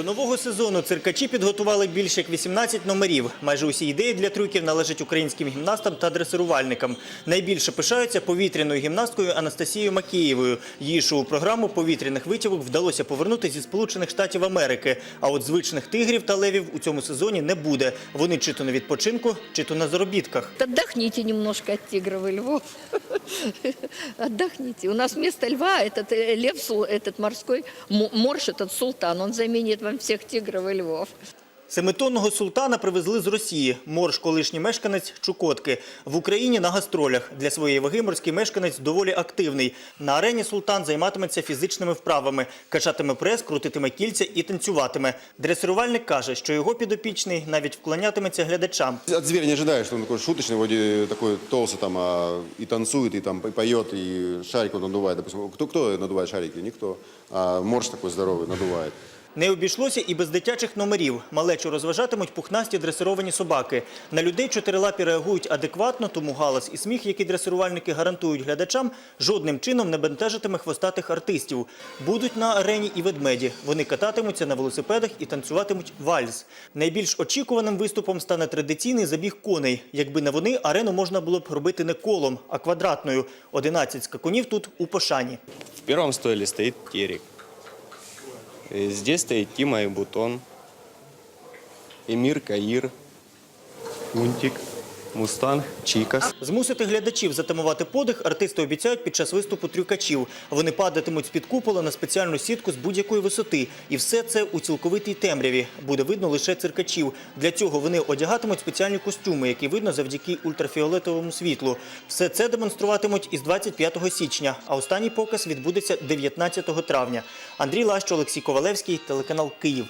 До нового сезону циркачі підготували більше як 18 номерів. Майже усі ідеї для трюків належать українським гімнастам та дресирувальникам. Найбільше пишаються повітряною гімнасткою Анастасією Макієвою. Її шоу-програму повітряних витівок вдалося повернути зі Сполучених Штатів Америки. А от звичних тигрів та левів у цьому сезоні не буде. Вони чи то на відпочинку, чи то на заробітках. Отдохните немножко от тигров и львов. Отдохните. У нас вместо льва этот э, лев, сул- этот морской м- морж, этот султан, он заменит вам всех тигров и львов. Семитонного султана привезли з Росії. Морж, колишній мешканець Чукотки. В Україні на гастролях. Для своєї ваги морський мешканець доволі активний. На арені султан займатиметься фізичними вправами, качатиме прес, крутитиме кільця і танцюватиме. Дресирувальник каже, що його підопічний навіть вклонятиметься глядачам. От зверя не ожидаешь, что он такой шуточный, вроде такой толстый там, а, и танцует, и там и поет, и шарик он надувает. Допустим, кто, кто надувает шарики? Никто. А морж такой здоровый надувает. Не обійшлося і без дитячих номерів. Малечу розважатимуть пухнасті дресировані собаки. На людей чотирилапі реагують адекватно, тому галас і сміх, які дресирувальники гарантують глядачам, жодним чином не бентежитиме хвостатих артистів. Будуть на арені і ведмеді. Вони кататимуться на велосипедах і танцюватимуть вальс. Найбільш очікуваним виступом стане традиційний забіг коней. Якби не вони, арену можна було б робити не колом, а квадратною. 11 скакунів тут у пошані. В первом стойле стоит Терек. И Здесь стоит Тима и Бутон. Эмир, Каир, Унтик, Мустанг, Чикас. Змусити глядачів затамувати подих артисти обіцяють під час виступу трюкачів. Вони падатимуть з-під купола на спеціальну сітку з будь-якої висоти. І все це у цілковитій темряві. Буде видно лише циркачів. Для цього вони одягатимуть спеціальні костюми, які видно завдяки ультрафіолетовому світлу. Все це демонструватимуть із 25 січня, а останній показ відбудеться 19 травня. Андрій Лащо, Олексій Ковалевський, телеканал Київ.